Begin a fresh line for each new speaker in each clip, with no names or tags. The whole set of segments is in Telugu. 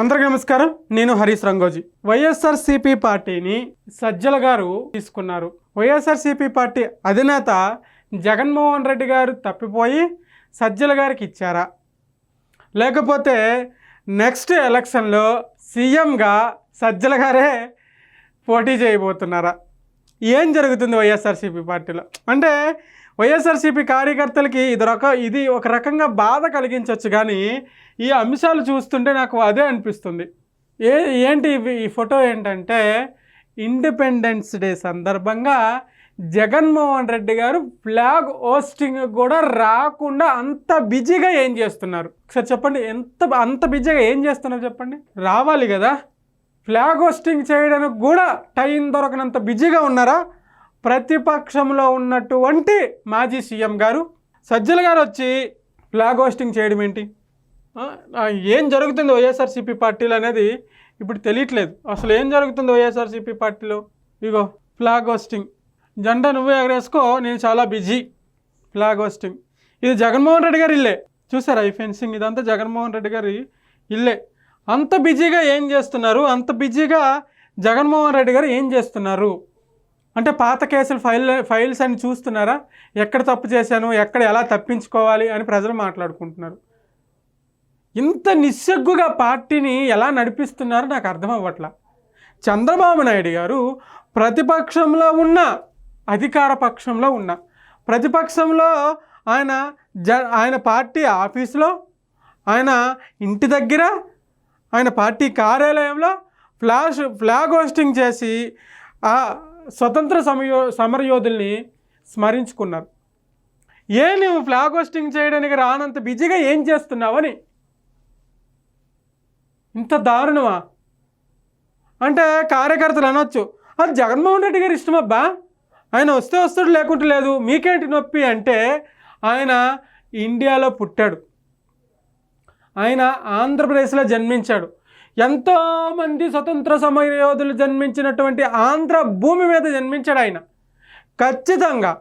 అందరికీ నమస్కారం. నేను హరీష్ రంగోజీ. వైఎస్ఆర్సీపీ పార్టీని సజ్జల గారు తీసుకున్నారు. వైఎస్ఆర్సీపీ పార్టీ అధినేత జగన్మోహన్ రెడ్డి గారు తప్పిపోయి సజ్జల గారికి ఇచ్చారా? లేకపోతే నెక్స్ట్ ఎలక్షన్లో సీఎంగా సజ్జల గారే పోటీ చేయబోతున్నారా? ఏం జరుగుతుంది వైఎస్ఆర్సీపీ పార్టీలో? అంటే వైఎస్ఆర్సీపీ కార్యకర్తలకి ఇది రక ఇది ఒక రకంగా బాధ కలిగించవచ్చు కానీ ఈ అంశాలు చూస్తుంటే నాకు అదే అనిపిస్తుంది. ఏ ఏంటి ఈ ఫోటో ఏంటంటే ఇండిపెండెన్స్ డే సందర్భంగా జగన్మోహన్ రెడ్డి గారు ఫ్లాగ్ హోస్టింగ్ కూడా రాకుండా అంత బిజీగా ఏం చేస్తున్నారు? ఒకసారి చెప్పండి ఎంత అంత బిజీగా ఏం చేస్తున్నారు చెప్పండి? రావాలి కదా. ఫ్లాగ్ హోస్టింగ్ చేయడానికి కూడా టైం దొరకనంత బిజీగా ఉన్నారా? ప్రతిపక్షంలో ఉన్నటువంటి మాజీ సీఎం గారు సజ్జల గారు వచ్చి ఫ్లాగ్ హోస్టింగ్ చేయడం ఏంటి? ఏం జరుగుతుంది వైఎస్ఆర్సీపీ పార్టీలు అనేది ఇప్పుడు తెలియట్లేదు. అసలు ఏం జరుగుతుంది వైఎస్ఆర్సీపీ పార్టీలో? Ego flag hoisting. జెండా నువ్వే ఎగరేసుకో నేను చాలా బిజీ. Flag hosting. ఇది జగన్మోహన్ రెడ్డి గారు ఇల్లే. చూసారా ఈ ఫెన్సింగ్? ఇదంతా జగన్మోహన్ రెడ్డి గారి ఇల్లే. అంత బిజీగా ఏం చేస్తున్నారు? అంత బిజీగా జగన్మోహన్ రెడ్డి గారు ఏం చేస్తున్నారు? అంటే పాత కేసులు ఫైల్ ఫైల్స్ అని చూస్తున్నారా? ఎక్కడ తప్పు చేశాను? ఎక్కడ ఎలా తప్పించుకోవాలి? అని ప్రజలు మాట్లాడుకుంటున్నారు. ఇంత నిస్సగ్గుగా పార్టీని ఎలా నడిపిస్తున్నారో నాకు అర్థం అవ్వట్లా. చంద్రబాబు నాయుడు గారు ప్రతిపక్షంలో ఉన్న అధికార పక్షంలో ఉన్న ప్రతిపక్షంలో ఆయన జ ఆయన పార్టీ ఆఫీసులో ఆయన ఇంటి దగ్గర ఆయన పార్టీ కార్యాలయంలో ఫ్లాష్ ఫ్లాగ్ హోస్టింగ్ చేసి స్వతంత్ర సమయో సమరయోధుల్ని స్మరించుకున్నారు. ఏ నువ్వు ఫ్లాగ్ హోస్టింగ్ చేయడానికి రానంత బిజీగా ఏం చేస్తున్నావని ఇంత దారుణమా? అంటే కార్యకర్తలు అనొచ్చు. అది జగన్మోహన్ రెడ్డి గారి ఇష్టం అబ్బా? ఆయన వస్తే వస్తాడు లేకుంటే లేదు. మీకేంటి నొప్పి? అంటే ఆయన ఇండియాలో పుట్టాడు. ఆయన ఆంధ్రప్రదేశ్లో జన్మించాడు. ఎంతోమంది స్వతంత్ర సమరయోధులు జన్మించినటువంటి ఆంధ్ర భూమి మీద జన్మించాడు ఆయన. ఖచ్చితంగా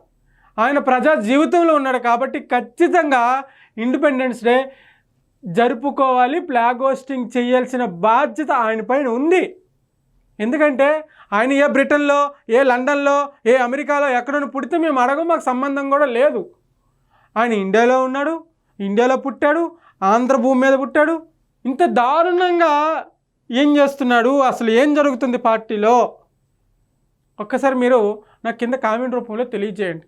ఆయన ప్రజా జీవితంలో ఉన్నాడు కాబట్టి ఖచ్చితంగా ఇండిపెండెన్స్ డే జరుపుకోవాలి ఫ్లాగ్ హోస్టింగ్ చేయాల్సిన బాధ్యత ఆయన పైన ఉంది. ఎందుకంటే ఆయన ఏ బ్రిటన్లో ఏ లండన్లో ఏ అమెరికాలో ఎక్కడైనా పుడితే మేము అడగం మాకు సంబంధం కూడా లేదు. ఆయన ఇండియాలో ఉన్నాడు ఇండియాలో పుట్టాడు ఆంధ్ర భూమి మీద పుట్టాడు. ఇంత దారుణంగా ఏం చేస్తున్నాడు? అసలు ఏం జరుగుతుంది పార్టీలో? ఒక్కసారి మీరు నాకు కింద కామెంట్ రూపంలో తెలియజేయండి.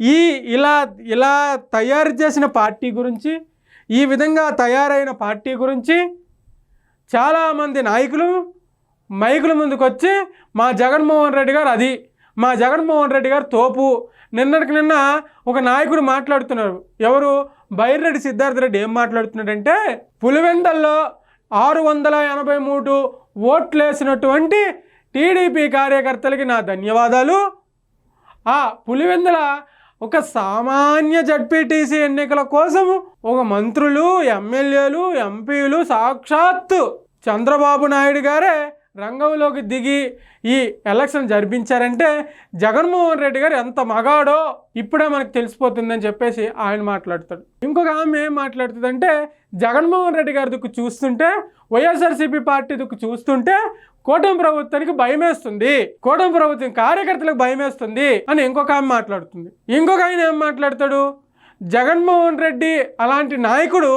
ఈ ఇలా ఇలా తయారు చేసిన పార్టీ గురించి ఈ విధంగా తయారైన పార్టీ గురించి చాలామంది నాయకులు మైకుల ముందుకు వచ్చి మా జగన్మోహన్ రెడ్డి గారు అది మా జగన్మోహన్ రెడ్డి గారు తోపు. నిన్నటికి నిన్న ఒక నాయకుడు మాట్లాడుతున్నారు. ఎవరు? బైరెడ్డి సిద్ధార్థ రెడ్డి ఏం మాట్లాడుతున్నాడంటే పులివెందల్లో ఆరు వందల ఎనభై మూడు ఓట్లు వేసినటువంటి టీడీపీ కార్యకర్తలకి నా ధన్యవాదాలు. ఆ పులివెందుల ఒక సామాన్య జడ్పీటీసీ ఎన్నికల కోసం ఒక మంత్రులు ఎమ్మెల్యేలు ఎంపీలు సాక్షాత్తు చంద్రబాబు నాయుడు గారే రంగంలోకి దిగి ఈ ఎలక్షన్ జరిపించారంటే జగన్మోహన్ రెడ్డి గారు ఎంత మగాడో ఇప్పుడే మనకు తెలిసిపోతుందని చెప్పేసి ఆయన మాట్లాడతాడు. ఇంకొక ఆమె ఏం మాట్లాడుతుందంటే జగన్మోహన్ రెడ్డి గారి దుక్కు చూస్తుంటే వైఎస్ఆర్సీపీ పార్టీ దుక్కు చూస్తుంటే కూటమి ప్రభుత్వానికి భయమేస్తుంది. కూటమి ప్రభుత్వం కార్యకర్తలకు భయమేస్తుంది అని ఇంకొక ఆమె మాట్లాడుతుంది. ఇంకొక ఆయన ఏం మాట్లాడతాడు? జగన్మోహన్ రెడ్డి అలాంటి నాయకుడు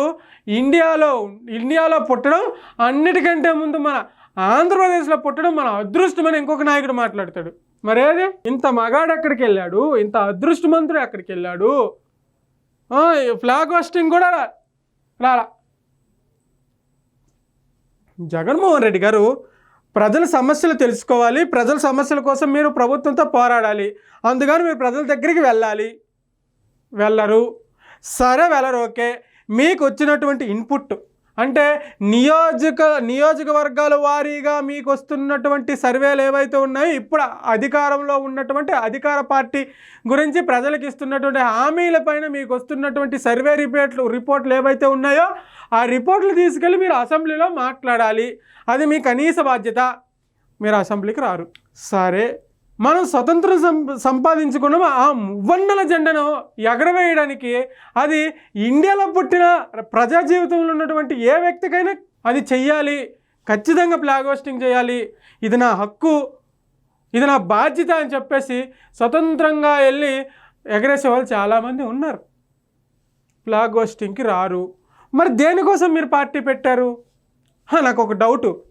ఇండియాలో ఇండియాలో పుట్టడం అన్నిటికంటే ముందు మన ఆంధ్రప్రదేశ్లో పుట్టడం మన అదృష్టమని ఇంకొక నాయకుడు మాట్లాడతాడు. మరేది ఇంత మగాడు ఎక్కడికి వెళ్ళాడు? ఇంత అదృష్టమంతుడు ఎక్కడికి వెళ్ళాడు? ఫ్లాగ్ హోస్టింగ్ కూడా రా- రాలా జగన్మోహన్ రెడ్డి గారు ప్రజల సమస్యలు తెలుసుకోవాలి. ప్రజల సమస్యల కోసం మీరు ప్రభుత్వంతో పోరాడాలి. అందుకని మీరు ప్రజల దగ్గరికి వెళ్ళాలి. వెళ్ళరు. సరే వెళ్ళరు. ఓకే. మీకు వచ్చినటువంటి ఇన్పుట్ అంటే నియోజక నియోజకవర్గాల వారీగా మీకు వస్తున్నటువంటి సర్వేలు ఏవైతే ఉన్నాయో ఇప్పుడు అధికారంలో ఉన్నటువంటి అధికార పార్టీ గురించి ప్రజలకు ఇస్తున్నటువంటి హామీల పైన మీకు వస్తున్నటువంటి సర్వే రిపోర్ట్లు రిపోర్ట్లు ఏవైతే ఉన్నాయో ఆ రిపోర్ట్లు తీసుకెళ్ళి మీరు అసెంబ్లీలో మాట్లాడాలి. అది మీ కనీస బాధ్యత. మీరు అసెంబ్లీకి రారు. సరే. మనం స్వతంత్రం సం ఆ మువ్వన్నెల జెండను ఎగరవేయడానికి అది ఇండియాలో పుట్టిన ప్రజా జీవితంలో ఉన్నటువంటి ఏ వ్యక్తికైనా అది చెయ్యాలి. ఖచ్చితంగా ఫ్లాగ్ హోస్టింగ్ చేయాలి. ఇది నా హక్కు. ఇది నా బాధ్యత అని చెప్పేసి స్వతంత్రంగా వెళ్ళి ఎగరేసే వాళ్ళు చాలామంది ఉన్నారు. ఫ్లాగ్ హోస్టింగ్కి రారు. మరి దేనికోసం మీరు పార్టీ పెట్టారు? నాకు ఒక డౌటు.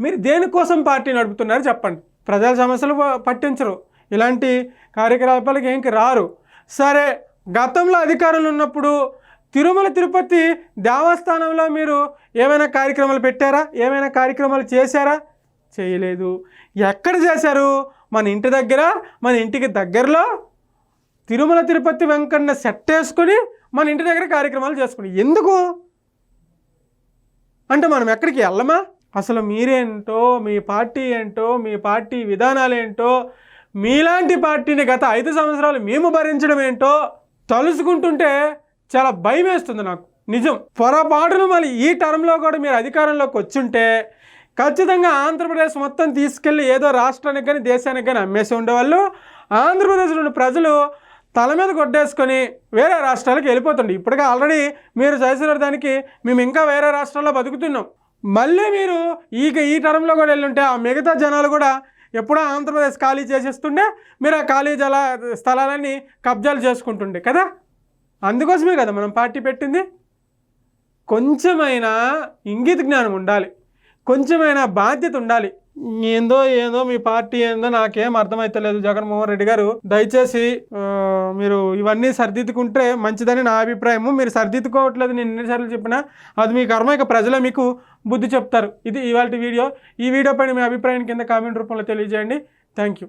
మీరు దేనికోసం పార్టీ నడుపుతున్నారు చెప్పండి. ప్రజల సమస్యలు పట్టించరు. ఇలాంటి కార్యకలాపాలకు ఏంకి రారు. సరే గతంలో అధికారులు ఉన్నప్పుడు తిరుమల తిరుపతి దేవస్థానంలో మీరు ఏమైనా కార్యక్రమాలు పెట్టారా? ఏమైనా కార్యక్రమాలు చేశారా? చేయలేదు. ఎక్కడ చేశారు? మన ఇంటి దగ్గర మన ఇంటికి దగ్గరలో తిరుమల తిరుపతి వెంకన్న సెట్ వేసుకొని మన ఇంటి దగ్గర కార్యక్రమాలు చేసుకుని. ఎందుకు? అంటే మనం ఎక్కడికి వెళ్ళమా? అసలు మీరేంటో మీ పార్టీ ఏంటో మీ పార్టీ విధానాలు ఏంటో మీలాంటి పార్టీని గత ఐదు సంవత్సరాలు మేము భరించడం ఏంటో తలుసుకుంటుంటే చాలా భయం వేస్తుంది నాకు. నిజం. పొరపాటును మళ్ళీ ఈ టర్మ్లో కూడా మీరు అధికారంలోకి వచ్చుంటే ఖచ్చితంగా ఆంధ్రప్రదేశ్ మొత్తం తీసుకెళ్ళి ఏదో రాష్ట్రానికి కానీ దేశానికి కానీ అమ్మేసి ఉండేవాళ్ళు. ఆంధ్రప్రదేశ్లోని ప్రజలు తల మీద కొట్టేసుకొని వేరే రాష్ట్రాలకు వెళ్ళిపోతుండే. ఇప్పటికే ఆల్రెడీ మీరు చేసిన దానికి మేము ఇంకా వేరే రాష్ట్రాల్లో బతుకుతున్నాం. మళ్ళీ మీరు ఈ ఈ టర్మ్లో కూడా వెళ్ళుంటే ఆ మిగతా జనాలు కూడా ఎప్పుడో ఆంధ్రప్రదేశ్ ఖాళీ చేసేస్తుండే మీరు ఆ ఖాళీ జల స్థలాలన్నీ కబ్జాలు చేసుకుంటుండే కదా? అందుకోసమే కదా మనం పార్టీ పెట్టింది. కొంచెమైనా ఇంగిత జ్ఞానం ఉండాలి. కొంచెమైనా బాధ్యత ఉండాలి. ఏందో ఏందో మీ పార్టీ ఏందో నాకేం అర్థమైతలేదు. జగన్మోహన్ రెడ్డి గారు దయచేసి మీరు ఇవన్నీ సరిదిద్దుకుంటే మంచిదని నా అభిప్రాయము. మీరు సరిదిద్దుకోవట్లేదు నేను ఎన్నిసార్లు చెప్పినా అది మీ కర్మ. ఇక ప్రజలే మీకు బుద్ధి చెప్తారు. ఇది ఇవాళ వీడియో. ఈ వీడియో పైన మీ అభిప్రాయం కింద కామెంట్ రూపంలో తెలియజేయండి. Thank you.